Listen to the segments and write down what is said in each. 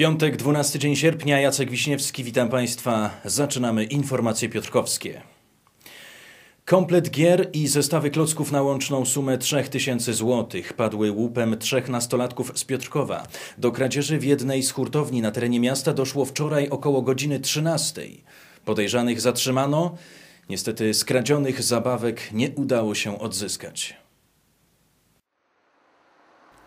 Piątek, 12 dzień sierpnia, Jacek Wiśniewski, witam Państwa. Zaczynamy informacje piotrkowskie. Komplet gier i zestawy klocków na łączną sumę 3000 zł padły łupem trzech nastolatków z Piotrkowa. Do kradzieży w jednej z hurtowni na terenie miasta doszło wczoraj około godziny 13. Podejrzanych zatrzymano. Niestety skradzionych zabawek nie udało się odzyskać.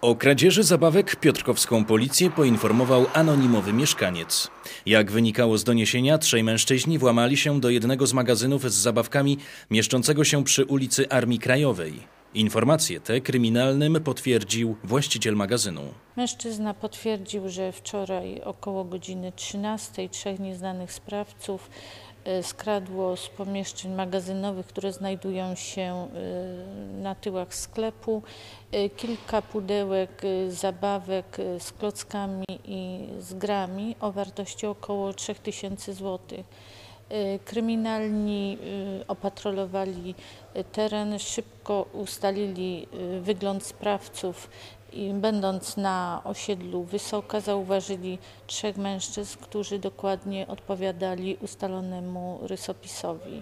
O kradzieży zabawek piotrkowską policję poinformował anonimowy mieszkaniec. Jak wynikało z doniesienia, trzej mężczyźni włamali się do jednego z magazynów z zabawkami mieszczącego się przy ulicy Armii Krajowej. Informacje te kryminalnym potwierdził właściciel magazynu. Mężczyzna potwierdził, że wczoraj około godziny 13 trzech nieznanych sprawców skradło z pomieszczeń magazynowych, które znajdują się e, na tyłach sklepu, e, kilka pudełek zabawek z klockami i z grami o wartości około 3000 złotych. Y, kryminalni y, opatrolowali y, teren, szybko ustalili wygląd sprawców i będąc na osiedlu Wysoka zauważyli trzech mężczyzn, którzy dokładnie odpowiadali ustalonemu rysopisowi.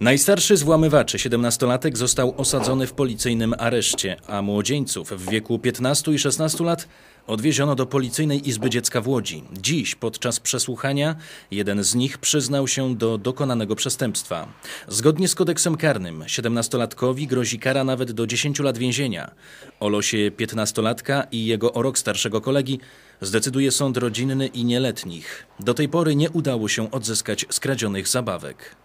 Najstarszy z włamywaczy, 17-latek, został osadzony w policyjnym areszcie, a młodzieńców w wieku 15 i 16 lat odwieziono do Policyjnej Izby Dziecka w Łodzi. Dziś, podczas przesłuchania, jeden z nich przyznał się do dokonanego przestępstwa. Zgodnie z kodeksem karnym, 17-latkowi grozi kara nawet do 10 lat więzienia. O losie 15-latka i jego o rok starszego kolegi zdecyduje sąd rodzinny i nieletnich. Do tej pory nie udało się odzyskać skradzionych zabawek.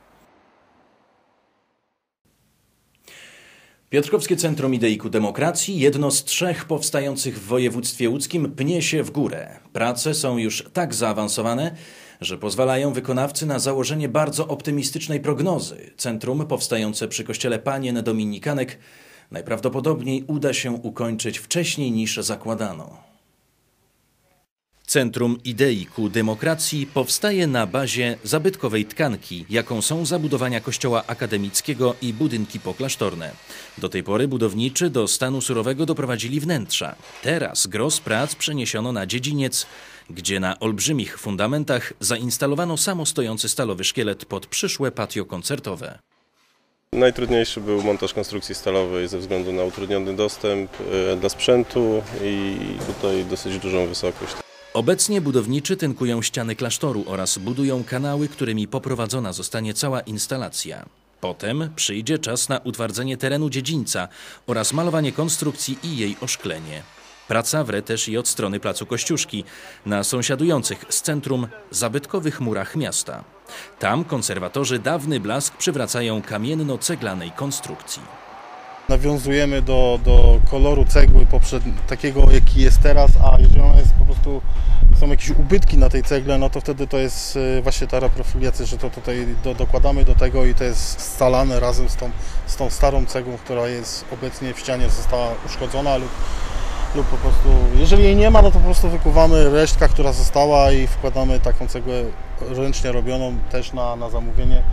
Piotrkowskie Centrum Idei ku Demokracji, jedno z trzech powstających w województwie łódzkim, pnie się w górę. Prace są już tak zaawansowane, że pozwalają wykonawcy na założenie bardzo optymistycznej prognozy. Centrum powstające przy kościele Panien Dominikanek najprawdopodobniej uda się ukończyć wcześniej niż zakładano. Centrum Idei ku Demokracji powstaje na bazie zabytkowej tkanki, jaką są zabudowania kościoła akademickiego i budynki poklasztorne. Do tej pory budowniczy do stanu surowego doprowadzili wnętrza. Teraz gros prac przeniesiono na dziedziniec, gdzie na olbrzymich fundamentach zainstalowano samostojący stalowy szkielet pod przyszłe patio koncertowe. Najtrudniejszy był montaż konstrukcji stalowej ze względu na utrudniony dostęp e, dla sprzętu i tutaj dosyć dużą wysokość. Obecnie budowniczy tynkują ściany klasztoru oraz budują kanały, którymi poprowadzona zostanie cała instalacja. Potem przyjdzie czas na utwardzenie terenu dziedzińca oraz malowanie konstrukcji i jej oszklenie. Praca wre też i od strony Placu Kościuszki, na sąsiadujących z centrum zabytkowych murach miasta. Tam konserwatorzy dawny blask przywracają kamienno-ceglanej konstrukcji. Nawiązujemy do, do koloru cegły poprzed, takiego, jaki jest teraz, a jeżeli ona jest po prostu, są jakieś ubytki na tej cegle, no to wtedy to jest y, właśnie ta reprofiliacja, że to tutaj do, dokładamy do tego i to jest scalane razem z tą, z tą starą cegłą, która jest obecnie w ścianie, została uszkodzona lub, lub po prostu, jeżeli jej nie ma, no to po prostu wykuwamy resztka, która została i wkładamy taką cegłę ręcznie robioną też na, na zamówienie,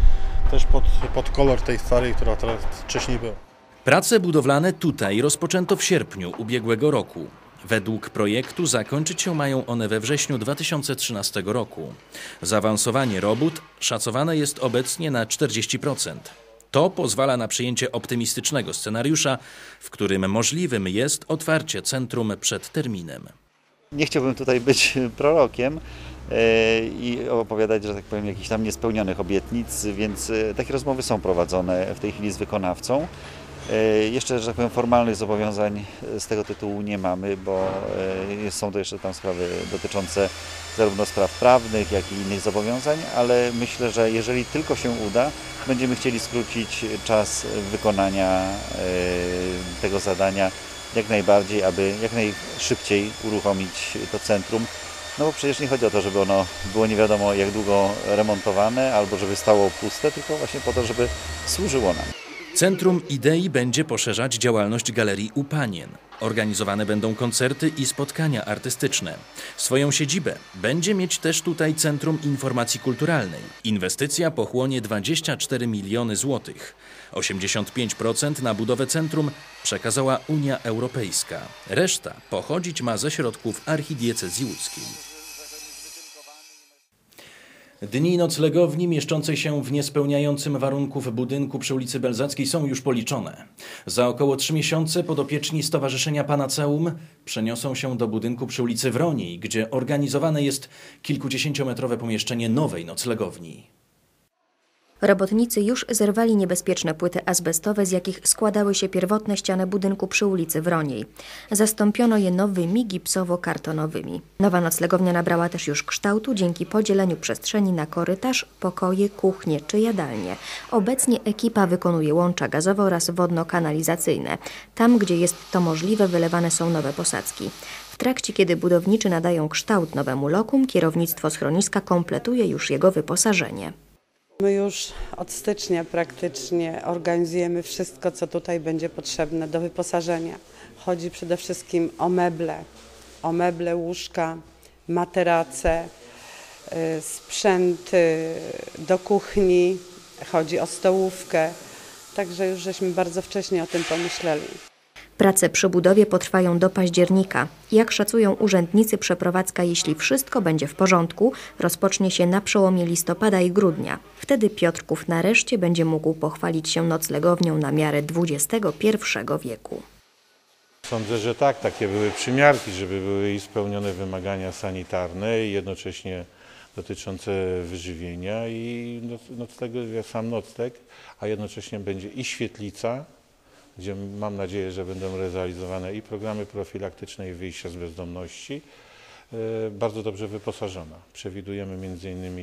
też pod, pod kolor tej starej, która teraz wcześniej była. Prace budowlane tutaj rozpoczęto w sierpniu ubiegłego roku. Według projektu zakończyć się mają one we wrześniu 2013 roku. Zaawansowanie robót szacowane jest obecnie na 40%. To pozwala na przyjęcie optymistycznego scenariusza, w którym możliwym jest otwarcie centrum przed terminem. Nie chciałbym tutaj być prorokiem e, i opowiadać, że tak powiem, jakichś tam niespełnionych obietnic, więc e, takie rozmowy są prowadzone w tej chwili z wykonawcą. E, jeszcze, że tak powiem, formalnych zobowiązań z tego tytułu nie mamy, bo e, są to jeszcze tam sprawy dotyczące zarówno spraw prawnych, jak i innych zobowiązań, ale myślę, że jeżeli tylko się uda, będziemy chcieli skrócić czas wykonania e, tego zadania jak najbardziej, aby jak najszybciej uruchomić to centrum. No bo przecież nie chodzi o to, żeby ono było nie wiadomo jak długo remontowane albo żeby stało puste, tylko właśnie po to, żeby służyło nam. Centrum Idei będzie poszerzać działalność Galerii Upanien. Organizowane będą koncerty i spotkania artystyczne. Swoją siedzibę będzie mieć też tutaj Centrum Informacji Kulturalnej. Inwestycja pochłonie 24 miliony złotych. 85% na budowę centrum przekazała Unia Europejska. Reszta pochodzić ma ze środków archidiecezji łódzkiej. Dni noclegowni mieszczącej się w niespełniającym warunków budynku przy ulicy Belzackiej są już policzone. Za około trzy miesiące podopieczni Stowarzyszenia Panaceum przeniosą się do budynku przy ulicy Wroniej, gdzie organizowane jest kilkudziesięciometrowe pomieszczenie nowej noclegowni. Robotnicy już zerwali niebezpieczne płyty azbestowe, z jakich składały się pierwotne ściany budynku przy ulicy Wroniej. Zastąpiono je nowymi gipsowo-kartonowymi. Nowa noclegownia nabrała też już kształtu dzięki podzieleniu przestrzeni na korytarz, pokoje, kuchnie czy jadalnie. Obecnie ekipa wykonuje łącza gazowe oraz wodno-kanalizacyjne. Tam, gdzie jest to możliwe, wylewane są nowe posadzki. W trakcie, kiedy budowniczy nadają kształt nowemu lokum, kierownictwo schroniska kompletuje już jego wyposażenie. My już od stycznia praktycznie organizujemy wszystko, co tutaj będzie potrzebne do wyposażenia. Chodzi przede wszystkim o meble, o meble, łóżka, materace, y, sprzęt y, do kuchni, chodzi o stołówkę. Także już żeśmy bardzo wcześnie o tym pomyśleli. Prace przy budowie potrwają do października. Jak szacują urzędnicy, przeprowadzka, jeśli wszystko będzie w porządku, rozpocznie się na przełomie listopada i grudnia. Wtedy Piotrków nareszcie będzie mógł pochwalić się noclegownią na miarę XXI wieku. Sądzę, że tak, takie były przymiarki, żeby były spełnione wymagania sanitarne i jednocześnie dotyczące wyżywienia i noc- noclegu, sam nocleg, a jednocześnie będzie i świetlica, gdzie mam nadzieję, że będą realizowane i programy profilaktyczne i wyjścia z bezdomności, e, bardzo dobrze wyposażona. Przewidujemy m.in.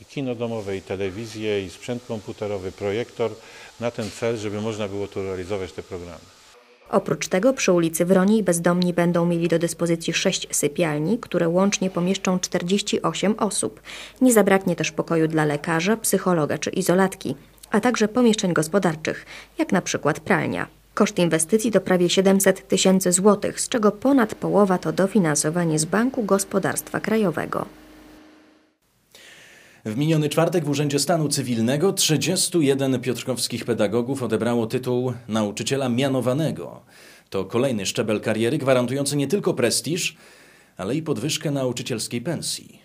i kino domowe, i telewizję, i sprzęt komputerowy, projektor na ten cel, żeby można było tu realizować te programy. Oprócz tego przy ulicy Wroniej bezdomni będą mieli do dyspozycji sześć sypialni, które łącznie pomieszczą 48 osób. Nie zabraknie też pokoju dla lekarza, psychologa czy izolatki, a także pomieszczeń gospodarczych, jak na przykład pralnia. Koszt inwestycji to prawie 700 tysięcy złotych, z czego ponad połowa to dofinansowanie z Banku Gospodarstwa Krajowego. W miniony czwartek w Urzędzie Stanu Cywilnego 31 piotrkowskich pedagogów odebrało tytuł nauczyciela mianowanego. To kolejny szczebel kariery gwarantujący nie tylko prestiż, ale i podwyżkę nauczycielskiej pensji.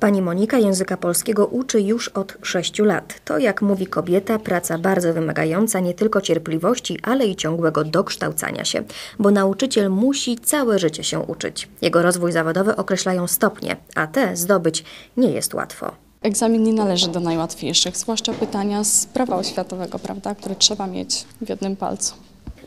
Pani Monika języka polskiego uczy już od 6 lat. To, jak mówi kobieta, praca bardzo wymagająca nie tylko cierpliwości, ale i ciągłego dokształcania się, bo nauczyciel musi całe życie się uczyć. Jego rozwój zawodowy określają stopnie, a te zdobyć nie jest łatwo. Egzamin nie należy do najłatwiejszych, zwłaszcza pytania z prawa oświatowego, prawda, które trzeba mieć w jednym palcu.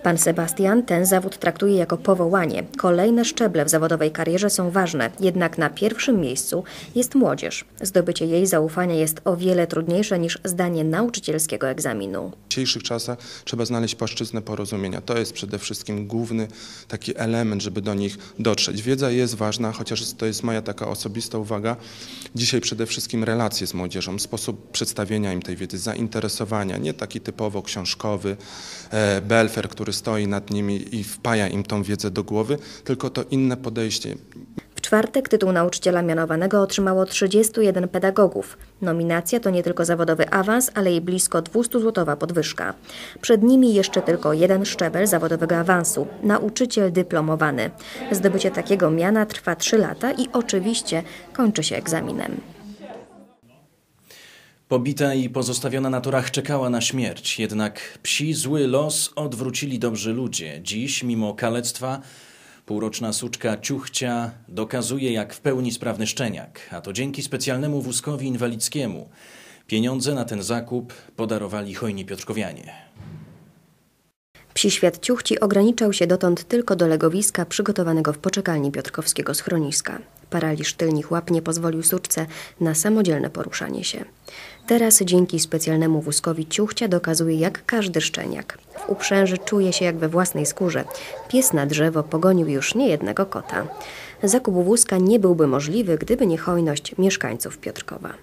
Pan Sebastian ten zawód traktuje jako powołanie. Kolejne szczeble w zawodowej karierze są ważne, jednak na pierwszym miejscu jest młodzież. Zdobycie jej zaufania jest o wiele trudniejsze niż zdanie nauczycielskiego egzaminu. W dzisiejszych czasach trzeba znaleźć płaszczyznę porozumienia. To jest przede wszystkim główny taki element, żeby do nich dotrzeć. Wiedza jest ważna, chociaż to jest moja taka osobista uwaga. Dzisiaj przede wszystkim relacje z młodzieżą, sposób przedstawienia im tej wiedzy, zainteresowania, nie taki typowo książkowy, e, belfer, który stoi nad nimi i wpaja im tą wiedzę do głowy, tylko to inne podejście. W czwartek tytuł nauczyciela mianowanego otrzymało 31 pedagogów. Nominacja to nie tylko zawodowy awans, ale i blisko 200-złotowa podwyżka. Przed nimi jeszcze tylko jeden szczebel zawodowego awansu nauczyciel dyplomowany. Zdobycie takiego miana trwa 3 lata i oczywiście kończy się egzaminem. Pobita i pozostawiona na torach czekała na śmierć, jednak psi zły los odwrócili dobrzy ludzie. Dziś, mimo kalectwa, półroczna suczka ciuchcia dokazuje jak w pełni sprawny szczeniak, a to dzięki specjalnemu wózkowi inwalidzkiemu. Pieniądze na ten zakup podarowali hojni piotrkowianie. Psi świat ciuchci ograniczał się dotąd tylko do legowiska przygotowanego w poczekalni Piotrkowskiego schroniska. Paraliż tylnych łap nie pozwolił suczce na samodzielne poruszanie się. Teraz dzięki specjalnemu wózkowi ciuchcia dokazuje jak każdy szczeniak. W uprzęży czuje się jak we własnej skórze. Pies na drzewo pogonił już niejednego kota. Zakup wózka nie byłby możliwy, gdyby nie hojność mieszkańców Piotrkowa.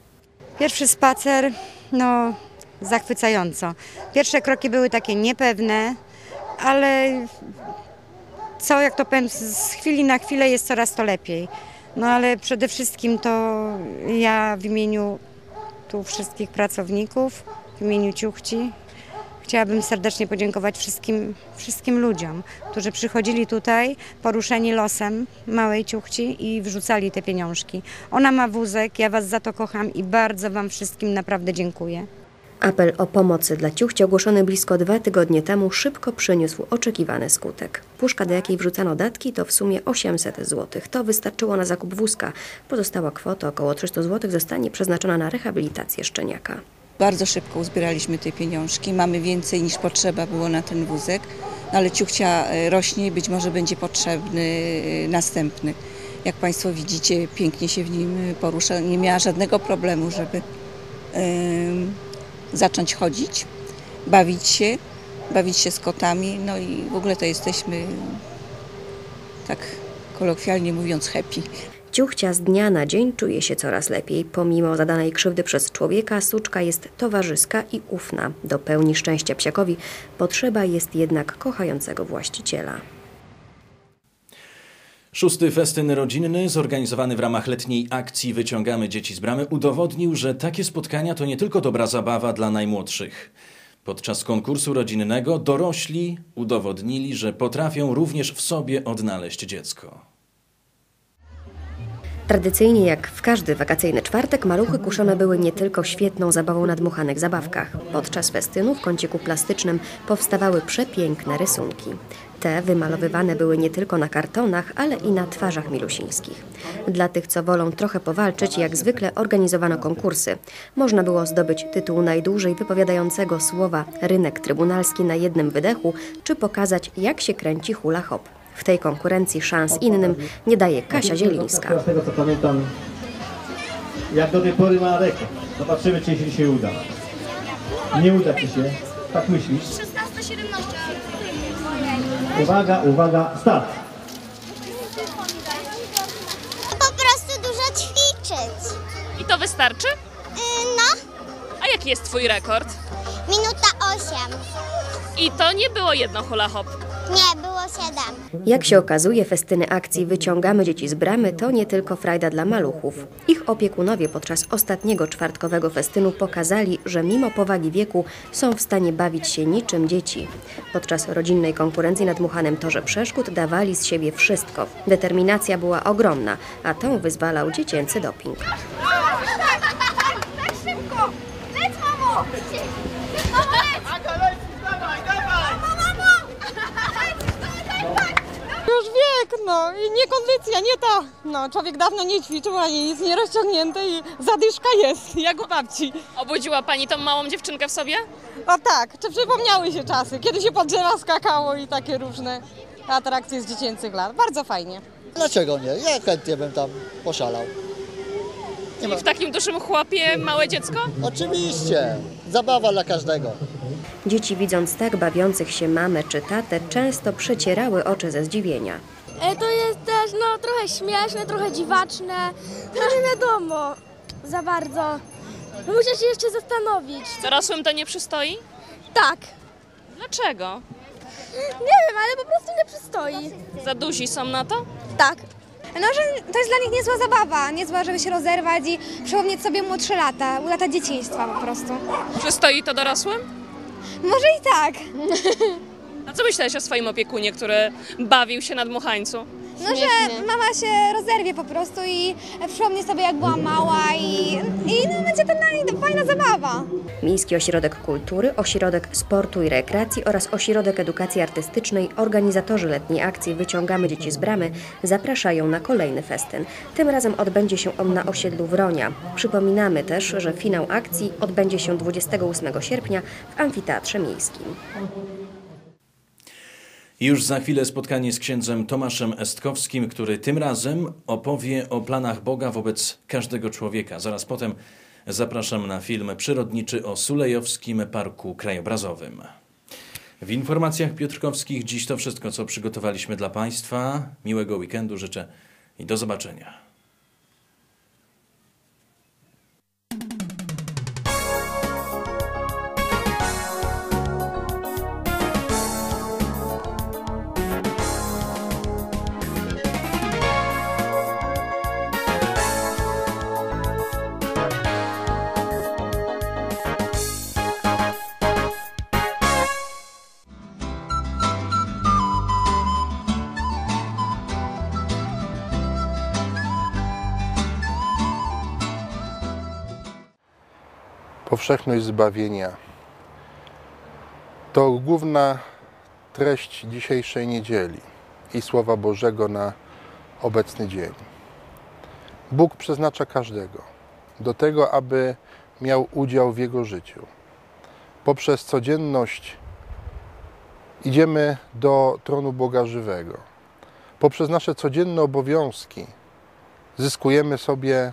Pierwszy spacer, no zachwycająco. Pierwsze kroki były takie niepewne, ale co, jak to powiem, z chwili na chwilę jest coraz to lepiej. No ale przede wszystkim to ja w imieniu tu wszystkich pracowników, w imieniu Ciuchci Chciałabym serdecznie podziękować wszystkim, wszystkim ludziom, którzy przychodzili tutaj poruszeni losem małej ciuchci i wrzucali te pieniążki. Ona ma wózek, ja Was za to kocham i bardzo Wam wszystkim naprawdę dziękuję. Apel o pomocy dla ciuchci ogłoszony blisko dwa tygodnie temu szybko przyniósł oczekiwany skutek. Puszka, do jakiej wrzucano datki, to w sumie 800 zł. To wystarczyło na zakup wózka. Pozostała kwota, około 300 zł, zostanie przeznaczona na rehabilitację szczeniaka. Bardzo szybko uzbieraliśmy te pieniążki. Mamy więcej niż potrzeba było na ten wózek, no ale ciuchcia e, rośnie i być może będzie potrzebny e, następny. Jak Państwo widzicie, pięknie się w nim porusza. Nie miała żadnego problemu, żeby em, zacząć chodzić, bawić się, bawić się z kotami. No i w ogóle to jesteśmy, tak kolokwialnie mówiąc, happy. Ciuchcia z dnia na dzień czuje się coraz lepiej. Pomimo zadanej krzywdy przez człowieka, suczka jest towarzyska i ufna. Do pełni szczęścia psiakowi potrzeba jest jednak kochającego właściciela. Szósty festyn rodzinny, zorganizowany w ramach letniej akcji Wyciągamy dzieci z bramy, udowodnił, że takie spotkania to nie tylko dobra zabawa dla najmłodszych. Podczas konkursu rodzinnego dorośli udowodnili, że potrafią również w sobie odnaleźć dziecko. Tradycyjnie jak w każdy wakacyjny czwartek maluchy kuszone były nie tylko świetną zabawą na dmuchanych zabawkach. Podczas festynu w kąciku plastycznym powstawały przepiękne rysunki. Te wymalowywane były nie tylko na kartonach, ale i na twarzach milusińskich. Dla tych, co wolą trochę powalczyć, jak zwykle organizowano konkursy. Można było zdobyć tytuł najdłużej wypowiadającego słowa rynek trybunalski na jednym wydechu, czy pokazać, jak się kręci hula hop. W tej konkurencji szans innym nie daje Kasia Zielińska. Z tego co pamiętam, jak do tej pory ma rekord. Zobaczymy, czy się dzisiaj uda. Nie uda ci się. Tak myślisz? 16-17. Uwaga, uwaga, start! Po prostu dużo ćwiczyć. I to wystarczy? no, A jaki jest twój rekord? minuta 8. I to nie było jedno hula hop. Nie, było 7. Jak się okazuje, festyny akcji Wyciągamy dzieci z bramy to nie tylko frajda dla maluchów. Ich opiekunowie podczas ostatniego czwartkowego festynu pokazali, że mimo powagi wieku są w stanie bawić się niczym dzieci. Podczas rodzinnej konkurencji na dmuchanym torze przeszkód dawali z siebie wszystko. Determinacja była ogromna, a tą wyzwalał dziecięcy doping. Tak szybko! Mamo! Mamo, Wiek, no i nie kondycja, nie ta. No, człowiek dawno nie ćwiczył, ani nic nie rozciągnięty i zadyszka jest, jak u babci. Obudziła pani tą małą dziewczynkę w sobie? O tak, czy przypomniały się czasy, kiedy się pod drzewa skakało i takie różne atrakcje z dziecięcych lat. Bardzo fajnie. Dlaczego nie? Ja chętnie bym tam poszalał. Czyli w takim dużym chłopie małe dziecko? Oczywiście, zabawa dla każdego. Dzieci widząc tak bawiących się mamę czy tatę często przecierały oczy ze zdziwienia. E, To jest też no, trochę śmieszne, trochę dziwaczne. No nie wiadomo za bardzo. Muszę się jeszcze zastanowić. Dorosłym to nie przystoi? Tak. Dlaczego? Nie wiem, ale po prostu nie przystoi. Za duzi są na to? Tak. No, że to jest dla nich niezła zabawa, niezła, żeby się rozerwać i przypomnieć sobie młodsze lata, lata dzieciństwa po prostu. Przystoi to dorosłym? Może i tak. A co myślałeś o swoim opiekunie, który bawił się na dmuchańcu? No, że mama się rozerwie po prostu i przypomni sobie jak była mała i, i no, będzie to naj- fajna zabawa. Miejski Ośrodek Kultury, Ośrodek Sportu i Rekreacji oraz Ośrodek Edukacji Artystycznej, organizatorzy letniej akcji Wyciągamy Dzieci z Bramy, zapraszają na kolejny festyn. Tym razem odbędzie się on na osiedlu Wronia. Przypominamy też, że finał akcji odbędzie się 28 sierpnia w Amfiteatrze Miejskim. Już za chwilę spotkanie z księdzem Tomaszem Estkowskim, który tym razem opowie o planach Boga wobec każdego człowieka. Zaraz potem zapraszam na film przyrodniczy o Sulejowskim Parku Krajobrazowym. W informacjach piotrkowskich dziś to wszystko, co przygotowaliśmy dla Państwa. Miłego weekendu życzę i do zobaczenia. Powszechność zbawienia. To główna treść dzisiejszej niedzieli i Słowa Bożego na obecny dzień. Bóg przeznacza każdego do tego, aby miał udział w jego życiu. Poprzez codzienność idziemy do tronu Boga żywego. Poprzez nasze codzienne obowiązki zyskujemy sobie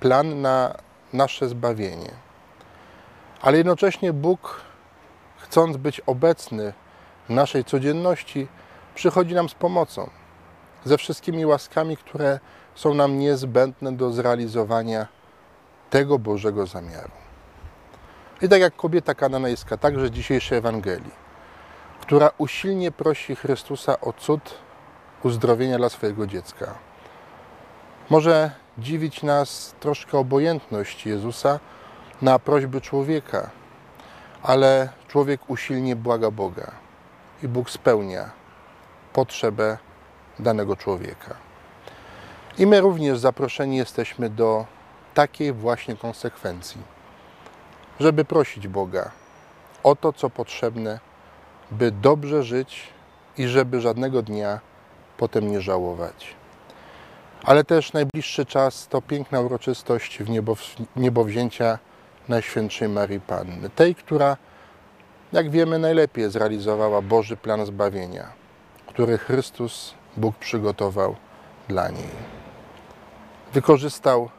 plan na nasze zbawienie. Ale jednocześnie Bóg, chcąc być obecny w naszej codzienności, przychodzi nam z pomocą, ze wszystkimi łaskami, które są nam niezbędne do zrealizowania tego Bożego zamiaru. I tak jak kobieta kananejska, także dzisiejszej Ewangelii, która usilnie prosi Chrystusa o cud uzdrowienia dla swojego dziecka. Może dziwić nas troszkę obojętność Jezusa na prośby człowieka, ale człowiek usilnie błaga Boga i Bóg spełnia potrzebę danego człowieka. I my również zaproszeni jesteśmy do takiej właśnie konsekwencji, żeby prosić Boga o to, co potrzebne, by dobrze żyć i żeby żadnego dnia potem nie żałować. Ale też najbliższy czas to piękna uroczystość w niebo, niebowzięcia Najświętszej Marii Panny, tej, która, jak wiemy, najlepiej zrealizowała Boży plan zbawienia, który Chrystus, Bóg przygotował dla niej. Wykorzystał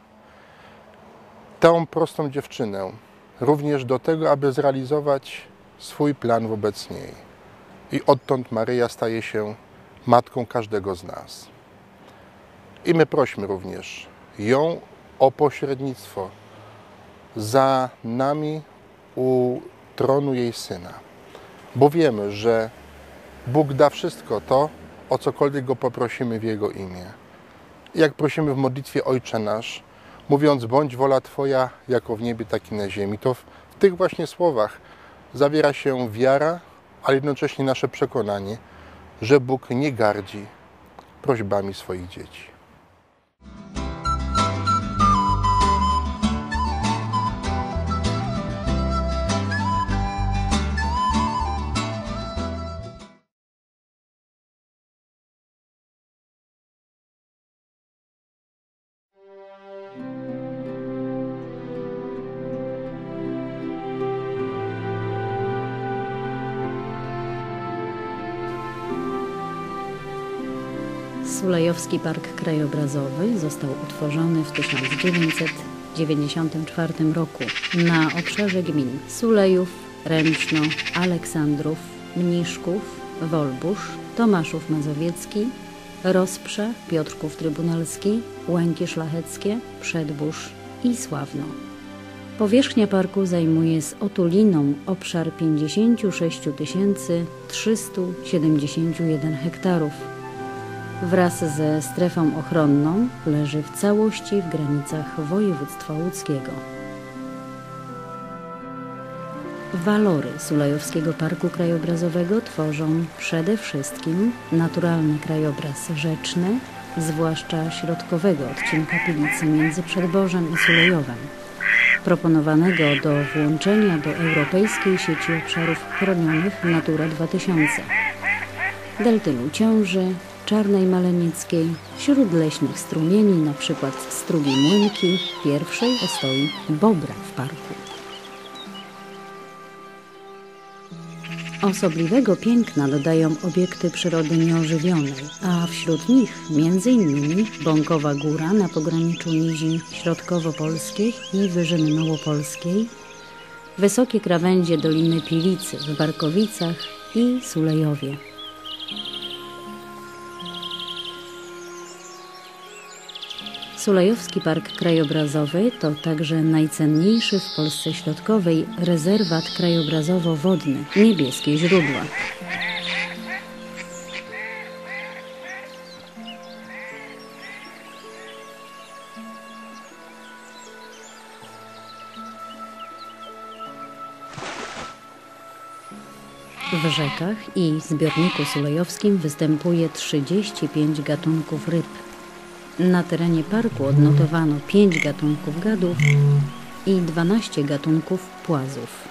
tę prostą dziewczynę również do tego, aby zrealizować swój plan wobec niej. I odtąd Maryja staje się matką każdego z nas. I my prośmy również ją o pośrednictwo za nami u tronu jej syna, bo wiemy, że Bóg da wszystko to, o cokolwiek go poprosimy w jego imię. Jak prosimy w modlitwie Ojcze Nasz, mówiąc: Bądź wola Twoja, jako w niebie, tak i na ziemi, to w, w tych właśnie słowach zawiera się wiara, ale jednocześnie nasze przekonanie, że Bóg nie gardzi prośbami swoich dzieci. Sulejowski Park Krajobrazowy został utworzony w 1994 roku na obszarze gmin Sulejów, Ręczno, Aleksandrów, Mniszków, Wolbusz, Tomaszów Mazowiecki, Rozprze, Piotrków Trybunalski, Łęki Szlacheckie, Przedbórz i Sławno. Powierzchnia parku zajmuje z otuliną obszar 56 371 hektarów wraz ze strefą ochronną leży w całości w granicach województwa łódzkiego. Walory Sulejowskiego Parku Krajobrazowego tworzą przede wszystkim naturalny krajobraz rzeczny, zwłaszcza środkowego odcinka Pilicy między Przedbożem i Sulejowem, proponowanego do włączenia do Europejskiej Sieci Obszarów Chronionych Natura 2000, delty Luciąży, Czarnej Malenickiej, wśród leśnych strumieni, na przykład strugi Młynki, pierwszej ostoi Bobra w parku. Osobliwego piękna dodają obiekty przyrody nieożywionej, a wśród nich m.in. Bąkowa Góra na pograniczu nizin środkowo-polskich i Wyżyny Małopolskiej, wysokie krawędzie Doliny Pilicy w Barkowicach i Sulejowie. Sulejowski Park Krajobrazowy to także najcenniejszy w Polsce Środkowej rezerwat krajobrazowo-wodny Niebieskie Źródła. W rzekach i zbiorniku sulejowskim występuje 35 gatunków ryb. Na terenie parku odnotowano pięć gatunków gadów i 12 gatunków płazów.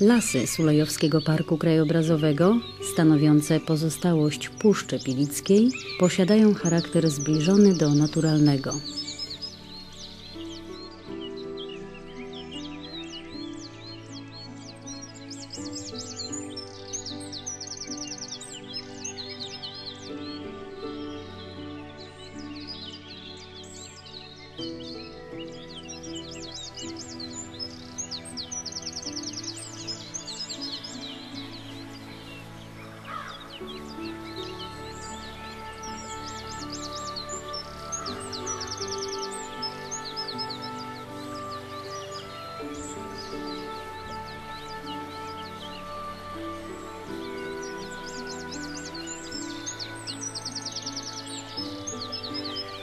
Lasy Sulejowskiego Parku Krajobrazowego, stanowiące pozostałość Puszczy Pilickiej, posiadają charakter zbliżony do naturalnego.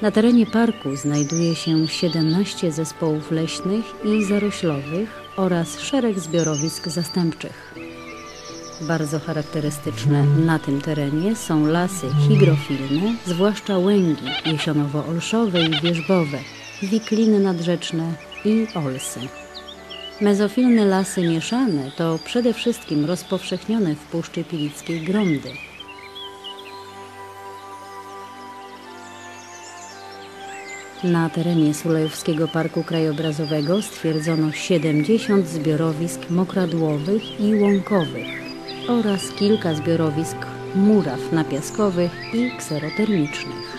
Na terenie parku znajduje się 17 zespołów leśnych i zaroślowych oraz szereg zbiorowisk zastępczych. Bardzo charakterystyczne na tym terenie są lasy higrofilne, zwłaszcza łęgi jesionowo-olszowe i wierzbowe, wikliny nadrzeczne i olsy. Mezofilne lasy mieszane to przede wszystkim rozpowszechnione w Puszczy Pilickiej gromdy – Na terenie Sulejowskiego Parku Krajobrazowego stwierdzono 70 zbiorowisk mokradłowych i łąkowych oraz kilka zbiorowisk muraw napiaskowych i kserotermicznych.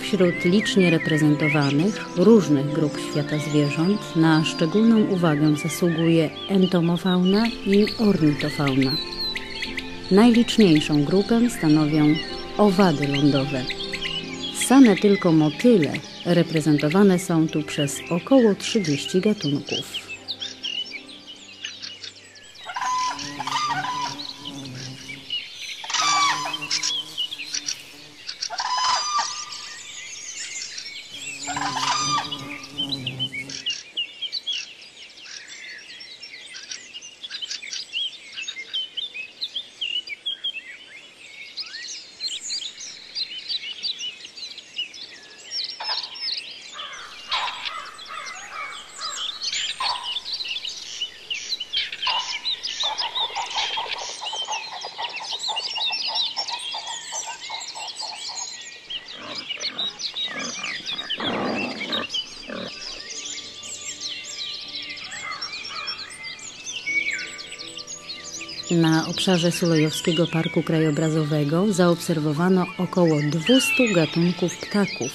Wśród licznie reprezentowanych różnych grup świata zwierząt na szczególną uwagę zasługuje entomofauna i ornitofauna. Najliczniejszą grupę stanowią owady lądowe – Same tylko motyle reprezentowane są tu przez około 30 gatunków. Na obszarze Sulejowskiego Parku Krajobrazowego zaobserwowano około 200 gatunków ptaków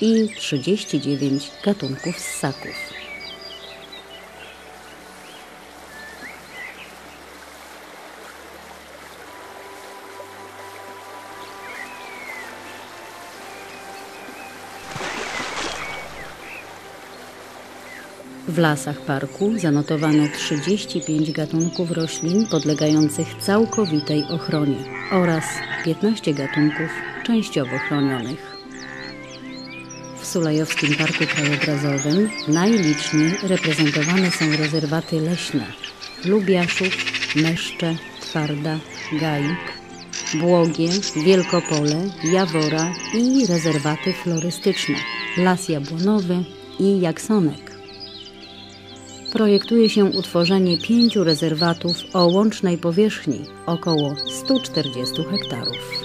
i 39 gatunków ssaków. W lasach parku zanotowano 35 gatunków roślin podlegających całkowitej ochronie oraz 15 gatunków częściowo chronionych. W Sulejowskim Parku Krajobrazowym najliczniej reprezentowane są rezerwaty leśne Lubiaszów, Meszcze, Twarda, Gaik, Błogie, Wielkopole, Jawora i rezerwaty florystyczne Las Jabłonowy i Jaksonek projektuje się utworzenie pięciu rezerwatów o łącznej powierzchni około 140 hektarów.